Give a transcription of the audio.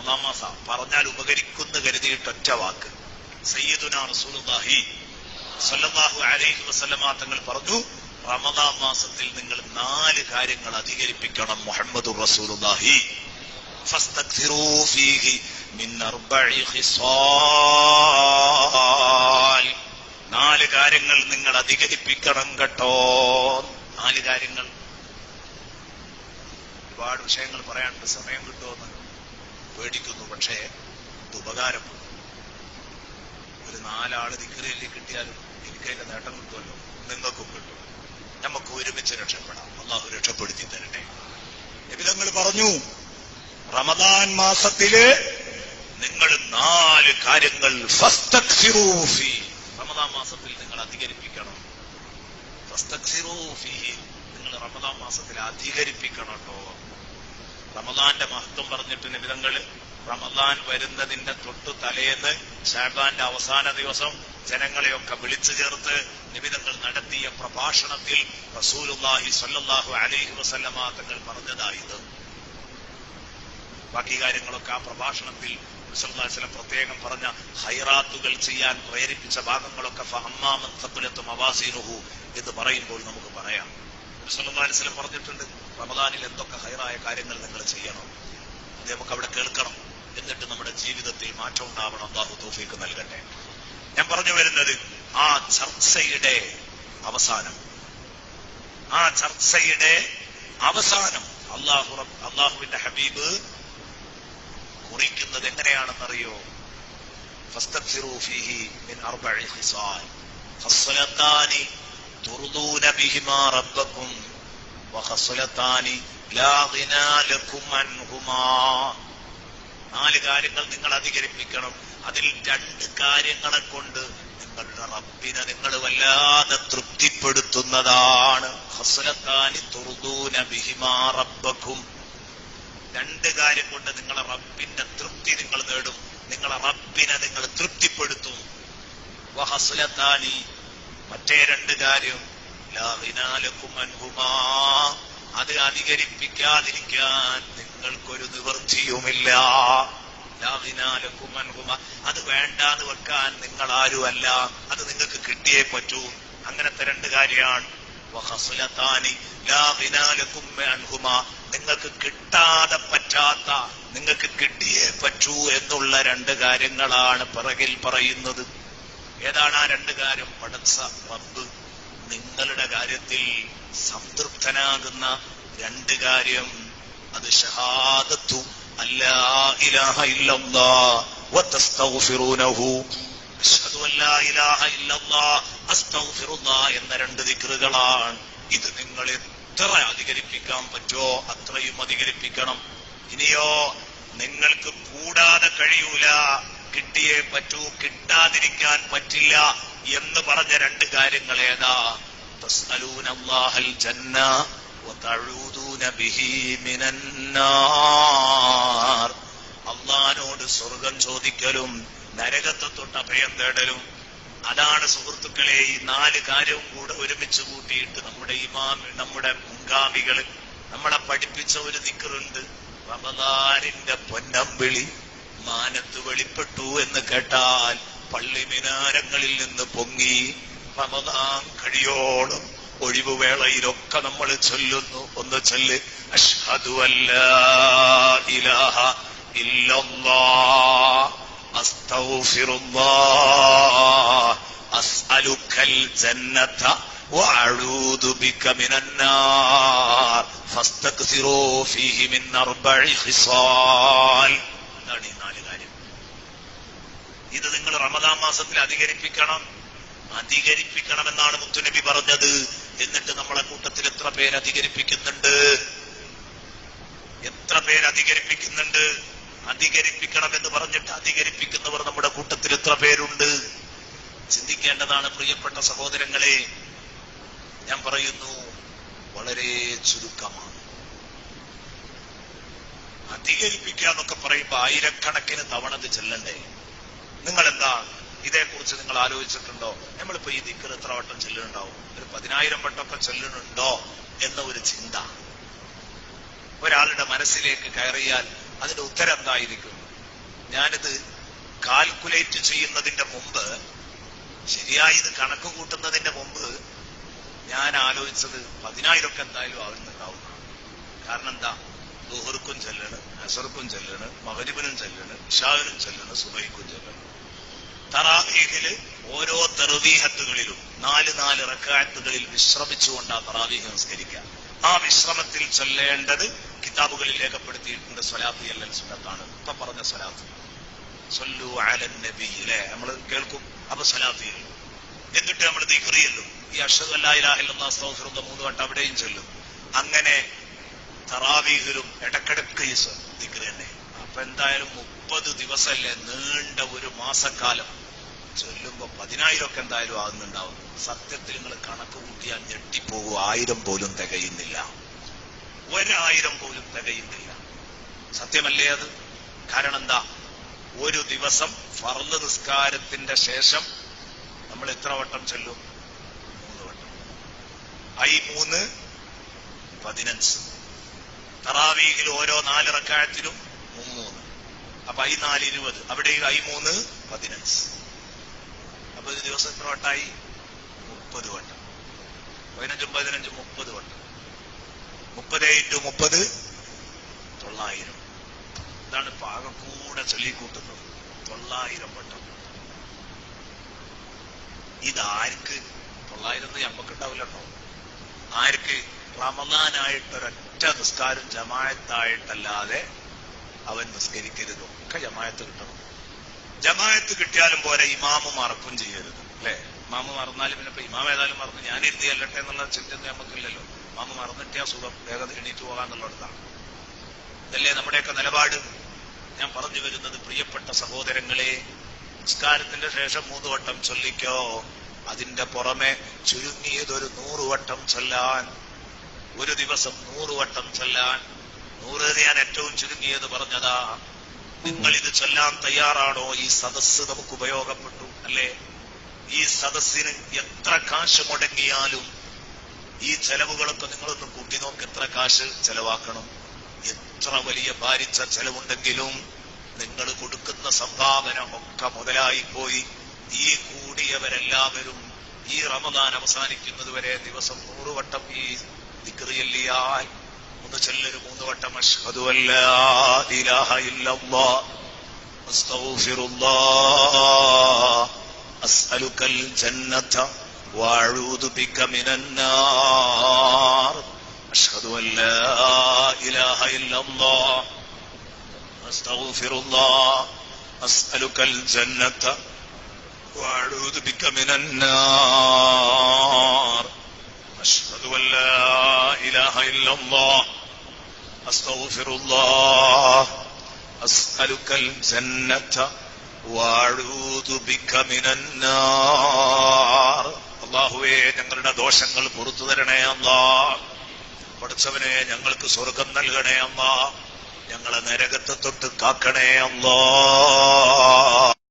റമദാൻ മാസം പറഞ്ഞാൽ ഉപകരിക്കുന്ന കരുതിയിട്ട് ഒറ്റ വാക്ക്. സയ്യിദുന അലൈഹി വസല്ലമ തങ്ങൾ പറഞ്ഞു റമദാൻ മാസത്തിൽ നിങ്ങൾ നാല് കാര്യങ്ങൾ അധികരിപ്പിക്കണം മുഹമ്മദ് നാല് കാര്യങ്ങൾ നിങ്ങൾ അധികരിപ്പിക്കണം കേട്ടോ. നാല് കാര്യങ്ങൾ. ഒരുപാട് വിഷയങ്ങൾ പറയാനുണ്ട് സമയം കിട്ടുമെന്ന് പേടിക്കുന്നു പക്ഷേ ഇത് ഉപകാരപ്പെടും. ഒരു നാലാൾ ദിക്കറിയിൽ കിട്ടിയാലും എനിക്കതിന്റെ നേട്ടം കിട്ടുമല്ലോ? നിങ്ങൾക്കും കിട്ടും. നമുക്ക് ഒരുമിച്ച് രക്ഷപ്പെടാം. അള്ളാഹു രക്ഷപ്പെടുത്തി തരട്ടെ. എവിധങ്ങൾ പറഞ്ഞു റമദാൻ മാസത്തിൽ നിങ്ങൾ നാല് കാര്യങ്ങൾ. റമദാൻ മാസത്തിൽ നിങ്ങൾ അധികരിപ്പിക്കണം. നിങ്ങൾ റമദാൻ മാസത്തിൽ അധികരിപ്പിക്കണം കേട്ടോ. റമദാന്റെ മഹത്വം പറഞ്ഞിട്ട് നിബിതങ്ങൾ റമദാൻ വരുന്നതിന്റെ തൊട്ടു തലേന്ന് ഷാബാന്റെ അവസാന ദിവസം ജനങ്ങളെയൊക്കെ വിളിച്ചു ചേർത്ത് നിബിതങ്ങൾ നടത്തിയ പ്രഭാഷണത്തിൽ റസൂലുല്ലാഹി സല്ലാഹു അലൈഹി വസല്ലമ തങ്ങൾ പറഞ്ഞതായത്. ബാക്കി കാര്യങ്ങളൊക്കെ ആ പ്രഭാഷണത്തിൽ മുസൽമാസ്ലം പ്രത്യേകം പറഞ്ഞ ഹൈറാത്തുകൾ ചെയ്യാൻ പ്രേരിപ്പിച്ച ഭാഗങ്ങളൊക്കെ ഫഹമ്മാമൻ സബുലത്തും അവാസീനുഹു എന്ന് പറയുമ്പോൾ നമുക്ക് പറയാം. പറഞ്ഞിട്ടുണ്ട് റമദാനിൽ എന്തൊക്കെ ഹൈറായ കാര്യങ്ങൾ നിങ്ങൾ ചെയ്യണം? അത് നമുക്ക് അവിടെ കേൾക്കണം. എന്നിട്ട് നമ്മുടെ ജീവിതത്തിൽ മാറ്റം ഉണ്ടാവണം. അള്ളാഹു തോഫീക്ക് നൽകട്ടെ. ഞാൻ പറഞ്ഞു വരുന്നത് ആ ചർച്ചയുടെ അവസാനം. ആ ചർച്ചയുടെ അവസാനം അള്ളാഹു അള്ളാഹുവിന്റെ ഹബീബ് കുറിക്കുന്നത് എങ്ങനെയാണെന്നറിയോ? നാല് കാര്യങ്ങൾ നിങ്ങൾ അധികരിപ്പിക്കണം. അതിൽ രണ്ട് കാര്യങ്ങളെ കൊണ്ട് നിങ്ങളുടെ റബ്ബിനെ നിങ്ങൾ വല്ലാതെ തൃപ്തിപ്പെടുത്തുന്നതാണ്. റബ്ബക്കും. രണ്ട് കാര്യം കൊണ്ട് നിങ്ങളെ റബ്ബിന്റെ തൃപ്തി നിങ്ങൾ നേടും. നിങ്ങളെ റബ്ബിനെ നിങ്ങൾ തൃപ്തിപ്പെടുത്തും. മറ്റേ രണ്ട് കാര്യം അത് അധികരിപ്പിക്കാതിരിക്കാൻ നിങ്ങൾക്കൊരു നിവൃത്തിയുമില്ല. അത് വേണ്ടാന്ന് വെക്കാൻ നിങ്ങൾ ആരുമല്ല അത് നിങ്ങൾക്ക് കിട്ടിയേ പറ്റൂ. അങ്ങനത്തെ രണ്ട് കാര്യമാണ്. നിങ്ങൾക്ക് കിട്ടാതെ പറ്റാത്ത നിങ്ങൾക്ക് കിട്ടിയേ പറ്റൂ എന്നുള്ള രണ്ട് കാര്യങ്ങളാണ് പിറകിൽ പറയുന്നത്. ഏതാണ് ആ രണ്ട് കാര്യം? പടച്ച റബ്ബ് നിങ്ങളുടെ കാര്യത്തിൽ സംതൃപ്തനാകുന്ന രണ്ട് കാര്യം. അത് ഷഹാദത്തു അല്ലാ ഇലാഹ ഇല്ലല്ലാ വതസ്തഗ്ഫിറൂനഹു. അഷ്ഹദു ഇല്ലല്ലാ അസ്തഗ്ഫിറുല്ലാ എന്ന രണ്ട് ദിക്റുകളാണ്. ഇത് നിങ്ങൾ എത്ര അധികരിപ്പിക്കാൻ പറ്റോ അത്രയും അധികരിപ്പിക്കണം. ഇനിയോ നിങ്ങൾക്ക് കൂടാതെ കഴിയൂല. കിട്ടിയേ പറ്റൂ കിട്ടാതിരിക്കാൻ പറ്റില്ല എന്ന് പറഞ്ഞ രണ്ട് കാര്യങ്ങൾ ഏതാ? അള്ളഹാനോട് സ്വർഗം ചോദിക്കലും നരകത്തെ തൊട്ട് അഭയം തേടലും. അതാണ് സുഹൃത്തുക്കളെ ഈ നാല് കാര്യവും കൂടെ ഒരുമിച്ച് കൂട്ടിയിട്ട് നമ്മുടെ ഇമാമി നമ്മുടെ മുൻഗാമികൾ നമ്മളെ പഠിപ്പിച്ച ഒരു ദിക്കറുണ്ട് റമദാനിന്റെ പൊന്നമ്പിളി. മാനത്ത് വെളിപ്പെട്ടു എന്ന് കേട്ടാൽ പള്ളി മിനാരങ്ങളിൽ നിന്ന് പൊങ്ങി റമദാൻ കഴിയോളം ഒഴിവുവേളയിലൊക്കെ നമ്മൾ ചൊല്ലുന്നു ഒന്ന് ചൊല്ല് അഷ്ഹദു അല്ലാ ഇലാഹ ഇല്ലല്ലാഹ് അസ്തഗ്ഫിറുല്ലാഹ് അസ്അലുക്കൽ ജന്നത وأعوذ بك من النار فاستكثروا فيه من أربع خصال ഇതാണ് ഈ നാല് കാര്യം. ഇത് നിങ്ങൾ റമദാൻ മാസത്തിൽ അധികരിപ്പിക്കണം. അധികരിപ്പിക്കണമെന്നാണ് മുത്തുനബി പറഞ്ഞത്. എന്നിട്ട് നമ്മളെ കൂട്ടത്തിൽ എത്ര പേര് അധികരിപ്പിക്കുന്നുണ്ട്? എത്ര പേര് അധികരിപ്പിക്കുന്നുണ്ട്? അധികരിപ്പിക്കണം എന്ന് പറഞ്ഞിട്ട് അധികരിപ്പിക്കുന്നവർ നമ്മുടെ കൂട്ടത്തിൽ എത്ര പേരുണ്ട്? ചിന്തിക്കേണ്ടതാണ് പ്രിയപ്പെട്ട സഹോദരങ്ങളെ. ഞാൻ പറയുന്നു വളരെ ചുരുക്കമാണ്. അധികരിപ്പിക്കുക എന്നൊക്കെ പറയുമ്പോ ആയിരക്കണക്കിന് തവണ ഇത് ചെല്ലണ്ടേ? നിങ്ങൾ എന്താ ഇതേക്കുറിച്ച് നിങ്ങൾ ആലോചിച്ചിട്ടുണ്ടോ? നമ്മളിപ്പോ ഈ ദിക്കർ എത്ര വട്ടം ചെല്ലുന്നുണ്ടാവും? ഒരു പതിനായിരം വട്ടമൊക്കെ ചെല്ലുന്നുണ്ടോ എന്ന ഒരു ചിന്ത. ഒരാളുടെ മനസ്സിലേക്ക് കയറിയാൽ അതിന്റെ ഉത്തരം എന്തായിരിക്കും? ഞാനിത് കാൽക്കുലേറ്റ് ചെയ്യുന്നതിന്റെ മുമ്പ് ശരിയായി ഇത് കണക്ക് കൂട്ടുന്നതിന്റെ മുമ്പ് ഞാൻ ആലോചിച്ചത് പതിനായിരമൊക്കെ എന്തായാലും ആവുന്നുണ്ടാവും. കാരണം എന്താ? ദുഹർക്കും ചെല്ലണ് അസർക്കും ചെല്ലണ് മകരിബിനും ചെല്ലണ് ഇഷാവിനും ചെല്ലണ് സുബൈക്കും ചെല്ലണ്. തറാവീഹിൽ ഓരോ തെറുവീഹത്തുകളിലും നാല് നാല് റക്കായത്തുകളിൽ വിശ്രമിച്ചുകൊണ്ട് ആ തറാവീഹ് നിസ്കരിക്കുക ആ വിശ്രമത്തിൽ ചൊല്ലേണ്ടത് കിതാബുകളിൽ രേഖപ്പെടുത്തിയിട്ടുണ്ട് സ്വലാത്ത് അല്ലെ സുന്നത്താണ്. ഇപ്പൊ പറഞ്ഞ സ്വലാത്ത്. സൊല്ലു ആലൻ നബി അല്ലെ? നമ്മൾ കേൾക്കും. അപ്പൊ സ്വലാത്ത് എന്നിട്ട് നമ്മൾ ദിക്റിയല്ലും. ഈ അഷദ് സൗഹൃദം മൂന്ന് വട്ടം അവിടെയും ചൊല്ലും. അങ്ങനെ തറാവീഹിലും ഇടക്കിടക്ക് ദിക്കറി തന്നെ അപ്പൊ എന്തായാലും മുപ്പത് ദിവസമല്ലേ നീണ്ട ഒരു മാസക്കാലം. ചൊല്ലുമ്പോ പതിനായിരമൊക്കെ എന്തായാലും ആകുന്നുണ്ടാവും. സത്യത്തിൽ നിങ്ങൾ കണക്ക് കൂട്ടിയാൽ ഞെട്ടിപ്പോകും. ആയിരം പോലും തികയുന്നില്ല. ഒരായിരം പോലും തികയുന്നില്ല. സത്യമല്ലേ അത്? കാരണം എന്താ ഒരു ദിവസം ഫർദ് നിസ്കാരത്തിന്റെ ശേഷം നമ്മൾ എത്ര വട്ടം ചൊല്ലും? മൂന്ന് വട്ടം. ഐ മൂന്ന് പതിനഞ്ച്. തറാവീഹിൽ ഓരോ നാല് റക്കായത്തിലും മുമ്മൂന്ന്. അപ്പൊ ഐ നാല് ഇരുപത് അവിടെ ഐ മൂന്ന് പതിനഞ്ച്. അപ്പൊ ഒരു ദിവസം എത്ര വട്ടായി? മുപ്പത് വട്ടം. പതിനഞ്ചും പതിനഞ്ചും മുപ്പത് വട്ടം. മുപ്പത് ഇന്റു മുപ്പത് തൊള്ളായിരം. ഇതാണ് പാകക്കൂടെ ചൊല്ലിക്കൂട്ടുന്നത്. തൊള്ളായിരം വട്ടം. ഇതാർക്ക്? തൊള്ളായിരം ഞമ്മക്കുണ്ടാവില്ല കേട്ടോ. ആർക്ക്? റമദാനായിട്ടൊരൊറ്റ നിസ്കാരം ജമായത്തായിട്ടല്ലാതെ അവൻ നിസ്കരിക്കരുത്. ഒക്കെ ജമായത്ത് കിട്ടണം. ജമായത്ത് കിട്ടിയാലും പോരെ ഇമാമ് മറക്കും ചെയ്യരുത്. അല്ലെ? ഇമാമ് മറന്നാലും പിന്നെ ഇമാം ഏതായാലും മറന്ന് ഞാൻ എഴുതി അല്ലട്ടെ എന്നുള്ള ചിന്ത നമുക്കില്ലല്ലോ. ഇമാമ് മറന്നിട്ടാ സുഖം. വേഗം എണീറ്റ് പോകാന്നുള്ളതാണ് ഇതല്ലേ നമ്മുടെയൊക്കെ നിലപാട്? ഞാൻ പറഞ്ഞു വരുന്നത് പ്രിയപ്പെട്ട സഹോദരങ്ങളെ നിസ്കാരത്തിന്റെ ശേഷം മൂന്ന് വട്ടം ചൊല്ലിക്കോ? അതിന്റെ പുറമെ ചുരുങ്ങിയതൊരു നൂറുവട്ടം ചൊല്ലാൻ ഒരു ദിവസം നൂറുവട്ടം ചൊല്ലാൻ. നൂറ് ഞാൻ ഏറ്റവും ചുരുങ്ങിയത് പറഞ്ഞതാ. നിങ്ങൾ ഇത് ചൊല്ലാൻ തയ്യാറാണോ? ഈ സദസ്സ് നമുക്ക് ഉപയോഗപ്പെട്ടു അല്ലേ? ഈ സദസ്സിന് എത്ര കാശ് മുടങ്ങിയാലും ഈ ചെലവുകളൊക്കെ നിങ്ങളൊന്ന് കൂട്ടി നോക്ക് എത്ര കാശ് ചെലവാക്കണം. എത്ര വലിയ ഭാരിച്ച ചെലവുണ്ടെങ്കിലും നിങ്ങൾ കൊടുക്കുന്ന സംഭാവന ഒക്കെ മുതലായി പോയി ഈ കൂടിയവരെല്ലാവരും ഈ റമദാൻ അവസാനിക്കുന്നതുവരെ ദിവസം നൂറ് വട്ടം ഈ ദിക്റിയല്ലിയാൽ ഒന്ന് ചെല്ലൊരു മൂന്ന് വട്ടം അഷ്ഹദു ഇലാഹ ഇല്ലല്ലാഹ്. അസ്തഗ്ഫിറുല്ലാഹ് അസ്അലുക്കൽ ജന്നത. വഅഊദു ബിക മിനന്നാർ അഷ്ഹദു ഇലാഹ ഇല്ലല്ലാഹ്. അസ്തഗ്ഫിറുല്ലാഹ് അസ്അലുക്കൽ ജന്നത. وأعوذ بك من النار أشهد أن لا إله إلا الله أستغفر الله أسألك الجنة وأعوذ بك من النار അള്ളാഹുവേ ഞങ്ങളുടെ ദോഷങ്ങൾ പുറത്തു തരണേ അല്ലാ പഠിച്ചവനെ ഞങ്ങൾക്ക് സ്വർഗം നൽകണേ അമ്മ ഞങ്ങളെ നരകത്തെ തൊട്ട് കാക്കണേ അല്ലാ